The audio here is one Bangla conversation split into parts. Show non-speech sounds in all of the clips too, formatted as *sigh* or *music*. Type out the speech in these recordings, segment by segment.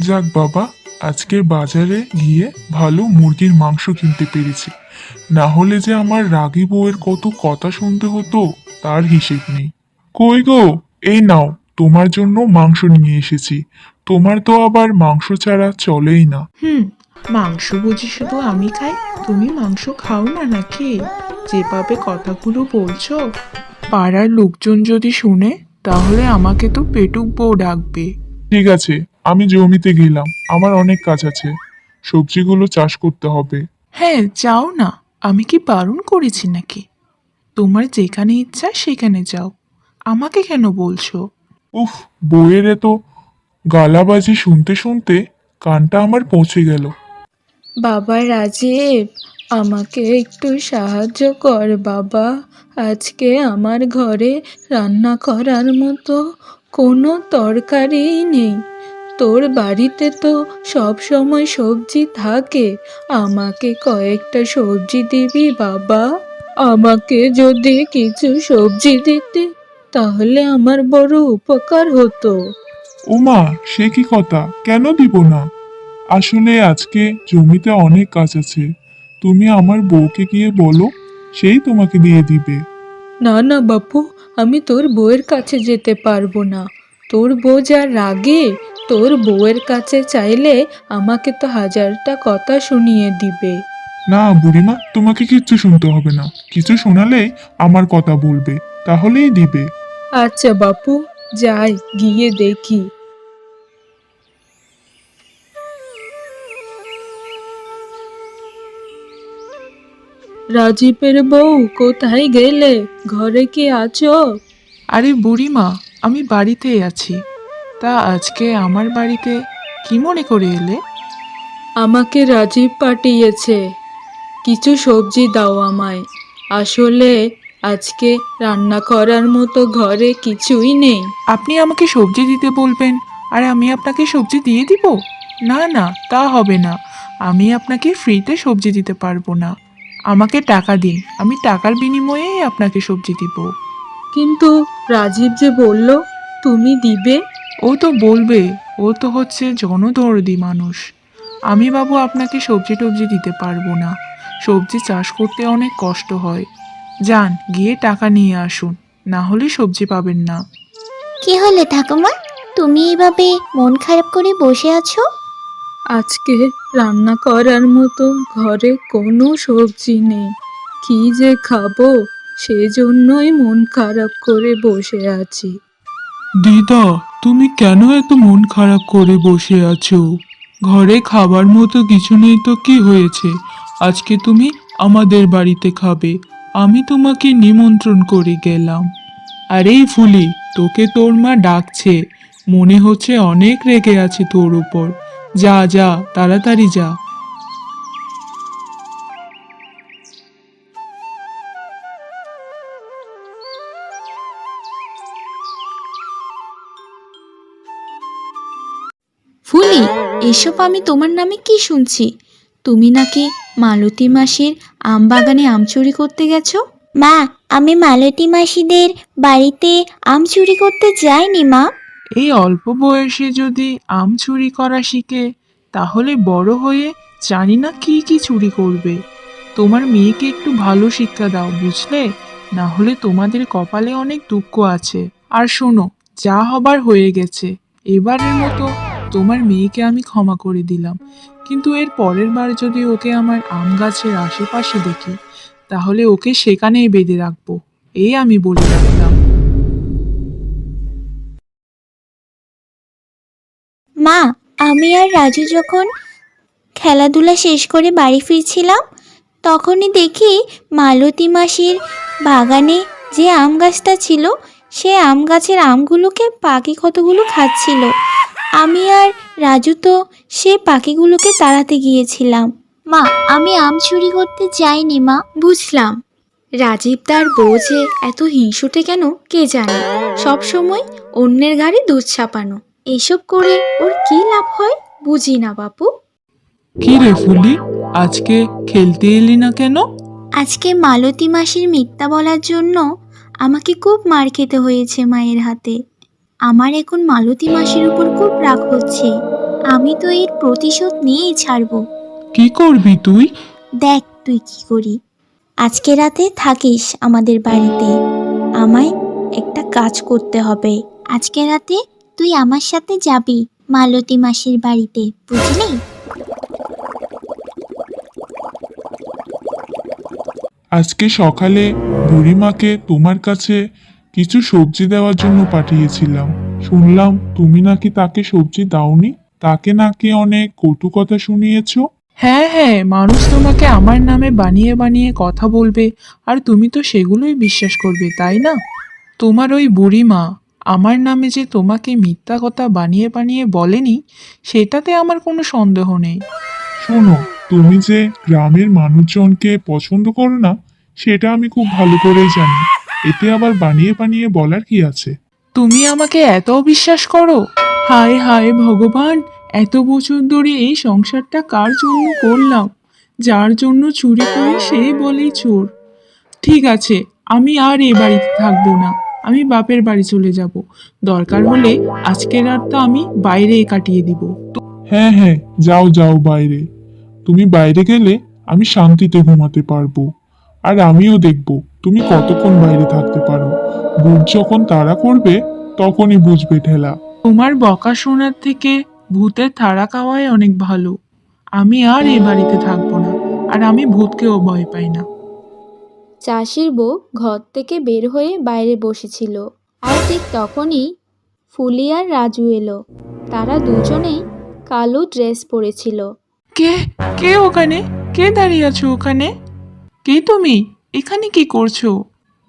যাক বাবা আজকের বাজারে গিয়ে ভালো মুরগির মাংস কিনতে পেরেছি। না হলে যে আমার রাগী বউয়ের কত কথা শুনতে হতো তার হিসেব নেই। কই গো এই নাও তোমার জন্য মাংস নিয়ে এসেছি। তোমার তো আবার মাংস ছাড়া চলেই না। হুম মাংস বুঝি শুধু আমি খাই? তুমি মাংস খাও না নাকি? যেভাবে কথাগুলো বলছো পাড়ার লোকজন যদি শুনে তাহলে আমাকে তো পেটুক বউ ডাকবে। ঠিক আছে আমি জমিতে গেলাম আমার অনেক কাজ আছে সবজিগুলো চাষ করতে হবে। হ্যাঁ যাও না আমি কি বারণ করেছি নাকি? তোমার যেখানে ইচ্ছা সেখানে যাও আমাকে কেন বলছো? উফ বইয়ের এত গালাবাজি শুনতে শুনতে কানটা আমার পৌঁছে গেল। বাবা রাজীব আমাকে একটু সাহায্য কর বাবা। আজকে আমার ঘরে রান্না করার মতো কোনো তরকারি নেই। তোর বাড়িতে তো সব সময় সবজি থাকে। আমাকে কয়েকটা সবজি দিবি বাবা। আমাকে যদি কিছু সবজি দিতে তাহলে আমার বড় উপকার হতো। ওমা সে কি কথা? কেন দিব না? আসলে আজকে জমিতে অনেক কাজ আছে। তুমি আমার বউকে গিয়ে বলো সেই তোমাকে দিয়ে দিবে। না না বাপু আমি তোর বউয়ের কাছে যেতে পারব না। তোর বউ যা রাগে তোর বউয়ের কাছে চাইলে আমাকে তো হাজারটা কথা শুনিয়ে দিবে। না বুড়িমা তোমাকে কিচ্ছু শুনতে হবে না। কিছু শোনালে আমার কথা বলবে তাহলেই দিবে। আচ্ছা বাপু যাই গিয়ে দেখি। রাজীবের বউ কোথায় গেলে? ঘরে কি আছো? আরে বুড়িমা আমি বাড়িতেই আছি। তা আজকে আমার বাড়িতে কি মনে করে এলে? আমাকে রাজীব পাঠিয়েছে। কিছু সবজি দাও আমায়। আসলে আজকে রান্না করার মতো ঘরে কিছুই নেই। আপনি আমাকে সবজি দিতে বলবেন আর আমি আপনাকে সবজি দিয়ে দিব? না না তা হবে না। আমি আপনাকে ফ্রিতে সবজি দিতে পারব না। আমাকে টাকা দিন। আমি টাকার বিনিময়েই আপনাকে সবজি দিব। কিন্তু রাজীব যে বলল তুমি দিবে? ও তো বলবে ও তো হচ্ছে জনদরদি মানুষ। আমি বাবু আপনাকে সবজি টবজি দিতে পারব না। সবজি চাষ করতে অনেক কষ্ট হয়। যান গিয়ে টাকা নিয়ে আসুন না হলে সবজি পাবেন না। কি হলো ঠাকুমা? তুমি এইভাবে মন খারাপ করে বসে আছো? আজকে রান্না করার মতো ঘরে কোনো সবজি নেই। কি যে খাব সেজন্যই মন খারাপ করে বসে আছি। দিদা, তুমি কেন এত মন খারাপ করে বসে আছো? ঘরে খাবার মতো কিছু নেই তো কি হয়েছে? আজকে তুমি আমাদের বাড়িতে খাবে। আমি তোমাকে নিমন্ত্রণ করে গেলাম। আরে ফুলি, তোকে তোর মা ডাকছে। মনে হচ্ছে অনেক রেগে আছে তোর উপর। যা যা, তাড়াতাড়ি যা। এসব আমি তোমার নামে কি শুনছি? তুমি নাকি মালতী মাসির আম বাগানে আম চুরি করতে গেছো? মা আমি মালতী মাসিদের বাড়িতে আম চুরি করতে যাইনি মা। এই অল্প বয়সে যদি আম চুরি করা শিখে তাহলে বড় হয়ে জানি না কি কি চুরি করবে। তোমার মেয়েকে একটু ভালো শিক্ষা দাও বুঝলে? না হলে তোমাদের কপালে অনেক দুঃখ আছে। আর শোনো যা হবার হয়ে গেছে। এবারের মতো তোমার মেয়েকে আমি ক্ষমা করে দিলাম। কিন্তু এর পরের বার যদি ওকে আমার আম গাছের আশেপাশে দেখি, তাহলে ওকে সেখানেই বেঁধে রাখব এই আমি বলে রাখলাম। মা, আমি আর রাজু যখন খেলাধুলা শেষ করে বাড়ি ফিরছিলাম, তখনই দেখি মালতী মাসির বাগানে যে আম গাছটা ছিল, সে আম গাছের আমগুলোকে পাখি কতগুলো খাচ্ছিল। আমি আর রাজু তো সে পাখিগুলোকে তাড়াতে গিয়েছিলাম। মা আমি আম চুরি করতে যাইনি মা। বুঝলাম। রাজীব তার বউ যে এত হিংসুটে কেন কে জানে? সব সময় অন্যের ঘাড়ে দুধ ছাপানো এসব করে ওর কি লাভ হয়? বুঝি না বাপু। কি রে ফুলি আজকে খেলতে এলি না কেন? আজকে মালতী মাসির মিথ্যা বলার জন্য আমাকে খুব মার খেতে হয়েছে মায়ের হাতে। আমার এখন মালতী মাসির উপর খুব রাগ হচ্ছে। আমি তো এর প্রতিশোধ নিয়েই ছাড়বো। কি করবি তুই? দেখ তুই কি করি। আজকে রাতে থাকিস আমাদের বাড়িতে। আমায় একটা কাজ করতে হবে। আজকে রাতে তুই আমার সাথে যাবি মালতী মাসির বাড়িতে বুঝলি? আজকে সকালে বুড়িমাকে তোমার কাছে কিছু সবজি দেওয়ার জন্য পাঠিয়েছিলাম। শুনলাম তুমি নাকি তাকে সবজি দাওনি? তাকে নাকি অনেক কটু কথা শুনিয়েছো? হ্যাঁ হ্যাঁ মানুষ তোমাকে আমার নামে বানিয়ে বানিয়ে কথা বলবে আর তুমি তো সেগুলোই বিশ্বাস করবে তাই না? তোমার ওই বুড়ি মা আমার নামে যে তোমাকে মিথ্যা কথা বানিয়ে বানিয়ে বলেনি সেটাতে আমার কোনো সন্দেহ নেই। শোনো তুমি যে গ্রামের মানুষজনকে পছন্দ করো না সেটা আমি খুব ভালো করেই জানি। এতে আবার বানিয়ে বানিয়ে বলার কি আছে? তুমি আমাকে এত বিশ্বাস করো? হায় হায় ভগবান এত বছর ধরে এই সংসারটা কার জন্য করলাম? যার জন্য চুরি করি সেই বলেই চোর। ঠিক আছে আমি আর এ বাড়িতে থাকব না আমি বাপের বাড়ি চলে যাব। দরকার হলে আজকের রাতটা আমি বাইরে কাটিয়ে দিব। হ্যাঁ হ্যাঁ যাও যাও বাইরে। তুমি বাইরে গেলে আমি শান্তিতে ঘুমাতে পারব আর আমিও দেখব। তুমি কতক্ষণ বাইরে থাকতে পারো? ভূত যখন তাড়া করবে তখনই বুঝবে ঠেলা। তোমার বকা শোনার থেকে ভূতের তাড়া খাওয়াই অনেক ভালো। আমি আর এ বাড়িতে থাকব না আর আমি ভূতকেও ভয় পাই না। চাষির বউ ঘর থেকে বের হয়ে বাইরে বসেছিল। আর ঠিক তখনই ফুলি আর রাজু এলো। তারা দুজনেই কালো ড্রেস পরেছিল। কে? কে ওখানে? কে দাঁড়িয়ে আছো ওখানে? কে তুমি? এখানে কি করছ?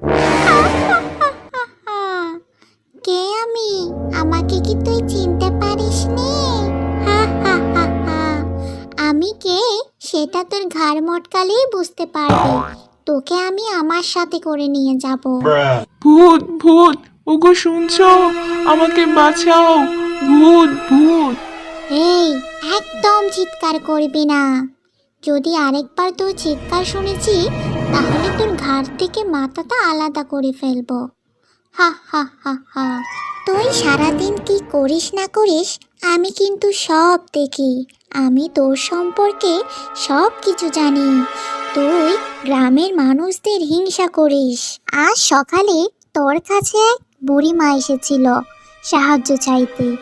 *laughs* কে আমি? আমাকে কি তুই চিনতে পারিস নি? আমি কে? সেটা তোর ঘাড় মটকালেই বুঝতে পারবি। তোকে আমি আমার সাথে করে নিয়ে যাব। ভূত ভূত ওগো শুনছো? আমাকে বাঁচাও। ভূত ভূত। এই একদম চিৎকার করবি না। যদি আরেকবার তোর চিৎকার শুনেছি তাহলে তোর ঘাড় থেকে মাথাটা আলাদা করে ফেলব। হা হা হা হা। তুই সারাদিন কি করিস না করিস, আমি কিন্তু সব দেখি। আমি তোর সম্পর্কে সব কিছু জানি। তুই গ্রামের মানুষদের হিংসা করিস। আজ সকালে তোর কাছে এক বুড়ি মা এসেছিল সাহায্য চাইতে।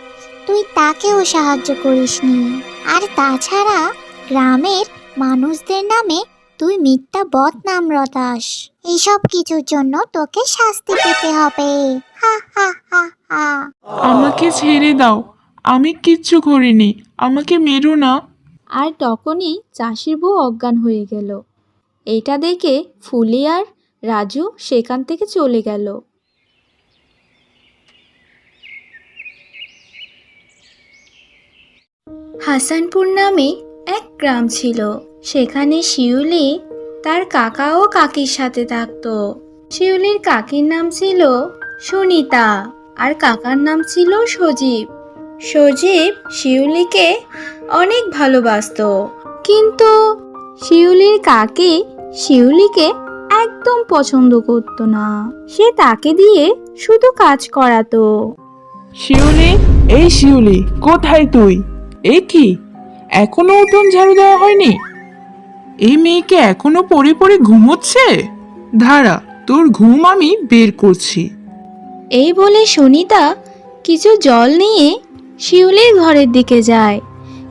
তুই তাকেও সাহায্য করিসনি। আর তাছাড়া গ্রামের মানুষদের নামে তুই মিথ্যা বদনাম রতাস এসব কিছুর জন্য তোকে শাস্তি পেতে হবে। হা হা হা হা। আমাকে ছেড়ে দাও। আমি কিচ্ছু করিনি। আমাকে মেরো না। আর তখনই চাষির বউ অজ্ঞান হয়ে গেল। এটা দেখে ফুলি আর রাজু সেখান থেকে চলে গেল। হাসানপুর নামে এক গ্রাম ছিল। সেখানে শিউলি তার কাকা ও কাকির সাথে থাকতো। শিউলির কাকির নাম ছিল সুনিতা আর কাকার নাম ছিল সজীব। সজীব শিউলিকে অনেক ভালোবাসতো। কিন্তু শিউলির কাকি শিউলিকে একদম পছন্দ করতো না। সে তাকে দিয়ে শুধু কাজ করাতো। শিউলি, এই শিউলি, কোথায় তুই? এ কি? এখনও উঠোন ঝাড়ু দেওয়া হয়নি? এই মেয়েকে এখনও পড়ে পড়ে ঘুমোচ্ছে? ধারা তোর ঘুম আমি বের করছি। এই বলে সুনিতা কিছু জল নিয়ে শিউলির ঘরের দিকে যায়।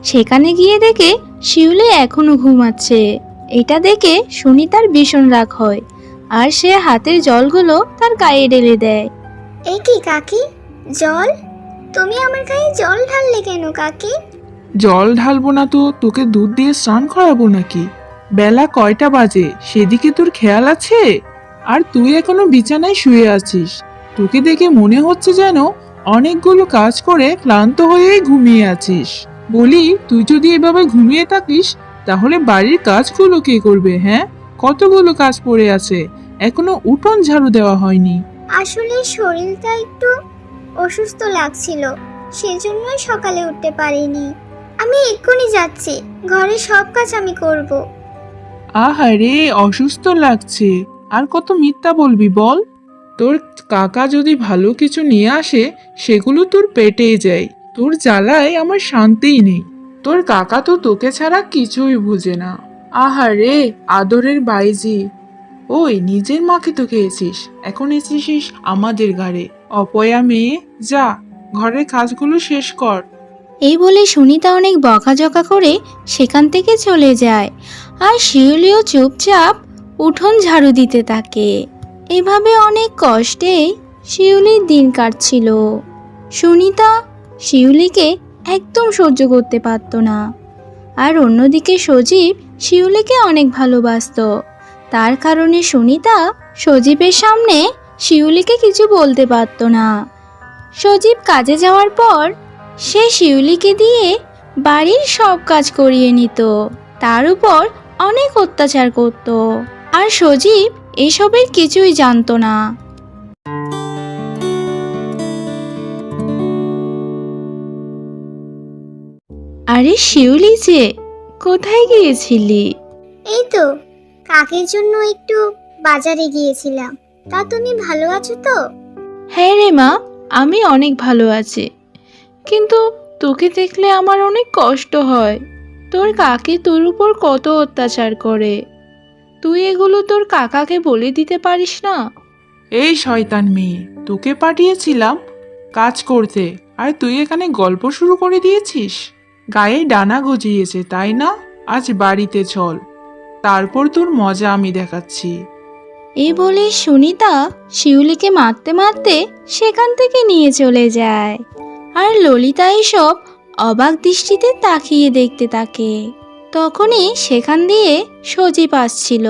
সেখানে গিয়ে দেখে শিউলি এখনও ঘুমাচ্ছে। এটা দেখে সুনিতার ভীষণ রাগ হয় আর সে হাতের জলগুলো তার গায়ে ঢেলে দেয়। এ কি কাকি? জল? তুমি আমার গায়ে জল ঢাললে কেন কাকি? জল ঢালবো না তো? তোকে দুধ দিয়ে স্নান করাবো নাকি? বেলা কয়টা বাজে? সেদিকে তোর খেয়াল আছে? আর তুই এখনও বিছানায় শুয়ে আছিস। তোকে দেখে মনে হচ্ছে যেন অনেকগুলো কাজ করে ক্লান্ত হয়ে ঘুমিয়ে আছিস। বলি, তুই যদি এভাবে ঘুমিয়ে থাকিস, তাহলে বাড়ির কাজগুলো কে করবে হ্যাঁ? কতগুলো কাজ পড়ে আছে? এখনও উঠোন ঝাড়ু দেওয়া হয়নি। আসলে শরীরটা একটু অসুস্থ লাগছিল, সেজন্যই সকালে উঠতে পারিনি। আমি এক্ষুনি যাচ্ছি, ঘরে সব কাজ আমি করব। আহারে, অসুস্থ লাগছে। আর কত মিথ্যা বলবি বল? তোর কাকা যদি ভালো কিছু নিয়ে আসে, সেগুলো তোর পেটেই যায়। তোর জ্বালায় আমার শান্তিই নেই। তোর কাকা তো তোকে ছাড়া কিছুই বুঝে না। আহারে, আদরের বাইজি। ওই, নিজের মাকে তো খেয়েছিস। এখন এসেছিস আমাদের ঘরে অপয়া মেয়ে, যা, ঘরের কাজগুলো শেষ কর। এই বলে সুনিতা অনেক বকাঝকা করে সেখান থেকে চলে যায়। আর শিউলিও চুপচাপ উঠোন ঝাড়ু দিতে থাকে। এভাবে অনেক কষ্টে শিউলির দিন কাটছিল। সুনিতা শিউলিকে একদম সহ্য করতে পারত না। আর অন্যদিকে সজীব শিউলিকে অনেক ভালোবাসতো। তার কারণে সুনিতা সজীবের সামনে শিউলিকে কিছু বলতে পারত না। সজীব কাজে যাওয়ার পর সে শিউলিকে দিয়ে বাড়ির সব কাজ করিয়ে নিত। তার উপর অনেক অত্যাচার করত। আর সজীব এসবের কিছুই জানতো না। আরে শিউলি যে কোথায় গিয়েছিলি? এই তো কাকের জন্য একটু বাজারে গিয়েছিলাম। তা তুমি ভালো আছো তো? হ্যাঁ রে মা আমি অনেক ভালো আছি। কিন্তু তোকে দেখলে আমার অনেক কষ্ট হয়। তোর কাকি তোর উপর কত অত্যাচার করে। তুই এগুলো তোর কাকাকে বলে দিতে পারিস না? এই শয়তান মেয়ে তোকে পাঠিয়েছিলাম কাজ করতে আর তুই এখানে গল্প শুরু করে দিয়েছিস? গায়ে ডানা গজিয়েছে তাই না? আজ বাড়িতে চল তারপর তোর মজা আমি দেখাচ্ছি। এই বলে সুনিতা শিউলিকে মারতে মারতে সেখান থেকে নিয়ে চলে যায়। আর ললিতা এসব অবাক দৃষ্টিতে তাকিয়ে দেখতে তাকে। তখনই সেখান দিয়ে সজীব আসছিল।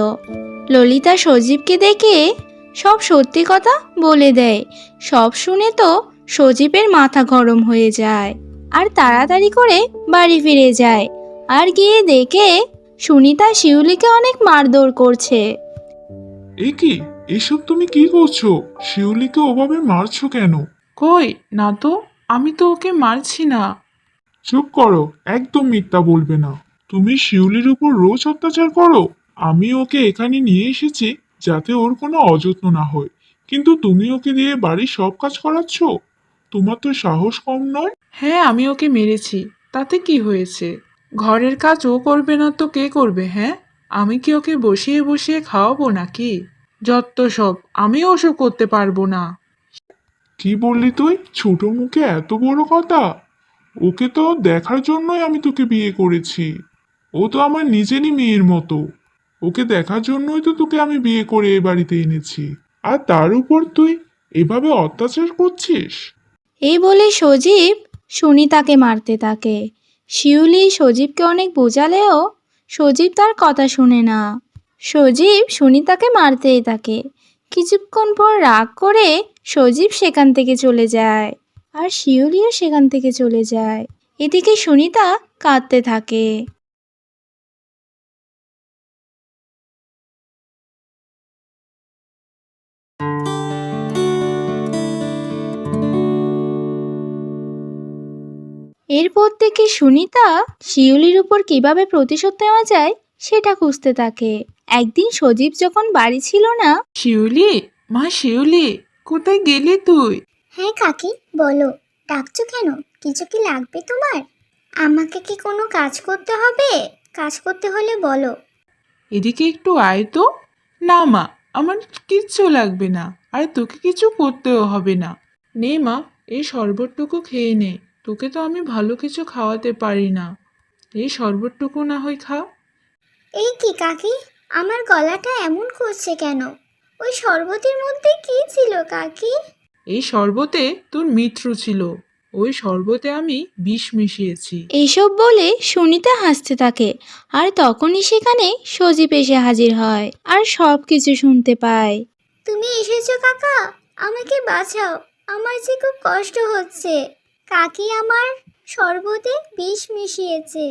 ললিতা সজীবকে দেখে সব সত্যি কথা বলে দেয়। সব শুনে তো সজীবের মাথা গরম হয়ে যায় আর তাড়াতাড়ি করে বাড়ি ফিরে যায় আর গিয়ে দেখে সুনিতা শিউলিকে অনেক মারধর করছে। এ কি? এসব তুমি কি করছ? শিউলিকে ওভাবে মারছো কেন? কই না তো আমি তো ওকে মারছি না। চুপ করো একদম মিথ্যা বলবে না। তুমি শিউলির উপর রোজ অত্যাচার করো। আমি ওকে এখানে নিয়ে এসেছি যাতে ওর কোনো অযত্ন না হয়। কিন্তু তুমি ওকে দিয়ে বাড়ির সব কাজ করাচ্ছ? তোমার তো সাহস কম নয়? হ্যাঁ আমি ওকে মেরেছি। তাতে কি হয়েছে? ঘরের কাজ ও করবে না তো কে করবে হ্যাঁ? আমি কি ওকে বসিয়ে বসিয়ে খাওয়াবো নাকি? যত সব আমি ওসব করতে পারব না। কি বললি তুই? ছোট মুখে এত বড় কথা। ওকে তো দেখার জন্যই আমি তোকে বিয়ে করেছি। ও তো আমার নিজেরই মেয়ের মতো। ওকে দেখার জন্যই তো তোকে আমি বিয়ে করে এ বাড়িতে এনেছি। আর তার উপর তুই এভাবে অত্যাচার করছিস? এই বলে সজীব সুনিতাকে মারতে থাকে। শিউলি সজীবকে অনেক বোঝালেও সজীব তার কথা শুনে না। সজীব সুনিতাকে মারতেই থাকে। কিছুক্ষণ পর রাগ করে সজীব সেখান থেকে চলে যায়। আর শিউলিও সেখান থেকে চলে যায়। এদিকে সুনিতা কাঁদতে থাকে। এরপর থেকে সুনিতা শিউলির উপর কীভাবে প্রতিশোধ নেওয়া যায়, সেটা খুঁজতে থাকে। একদিন সজীব যখন বাড়ি ছিল না, শিউলি, মা শিউলি, কোথায় গেলি তুই? হ্যাঁ কাকি বলো। ডাকছো কেন? কিছু কি লাগবে তোমার? আমাকে কি কোনো কাজ করতে হবে? কাজ করতে হলে বলো। এদিকে একটু আয় তো। না মা আমার কিচ্ছু লাগবে না। আর তোকে কিছু করতেও হবে না। নে মা এই শরবতটুকু খেয়ে নে। তোকে তো আমি ভালো কিছু খাওয়াতে পারি না। এই শরবতটুকু না হয় খা। এই কি কাকি? আমার গলাটা এমন করছে কেন? ওই শরবতের মধ্যে কি ছিল কাকি? এই শরবতে তোর মিত্র ছিল। ওই শরবতে আমি বিষ মিশিয়েছি। এইসব বলে সুনিতা হাসতে থাকে আর তখনই সেখানে সজীব এসে হাজির হয় আর সব কিছু শুনতে পায়। তুমি এসেছ কাকা আমাকে বাঁচাও আমার যে খুব কষ্ট হচ্ছে। কাকি আমার শরবতে বিষ মিশিয়েছে।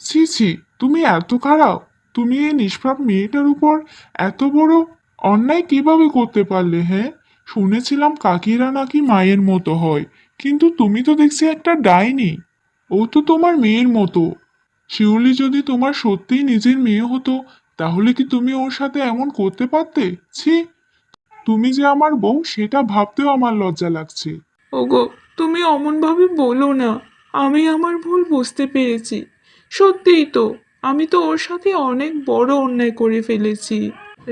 ছি ছি তুমি এত খারাপ তুমি এই নিষ্পাপ মেয়েটার উপর এত বড় অন্যায় কীভাবে করতে পারলে হ্যাঁ? শুনেছিলাম কাকিরা নাকি মায়ের মতো হয়, কিন্তু তুমি তো দেখছি একটা ডাইনি। ও তো তোমার মেয়ের মতো। শিউলি যদি তোমার সত্যিই নিজের মেয়ে হতো, তাহলে কি তুমি ওর সাথে এমন করতে পারতে? ছি, তুমি যে আমার বউ, সেটা ভাবতেও আমার লজ্জা লাগছে। ওগো, তুমি অমনভাবে বলো না, আমি আমার ভুল বুঝতে পেরেছি। সত্যিই তো, আমি তো ওর সাথে অনেক বড় অন্যায় করে ফেলেছি।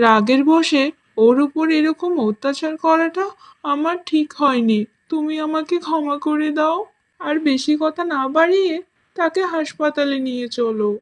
রাগের বশে ওর উপর এরকম অত্যাচার করাটা আমার ঠিক হয়নি। তুমি আমাকে ক্ষমা করে দাও। আর বেশি কথা না বাড়িয়ে তাকে হাসপাতালে নিয়ে চলো।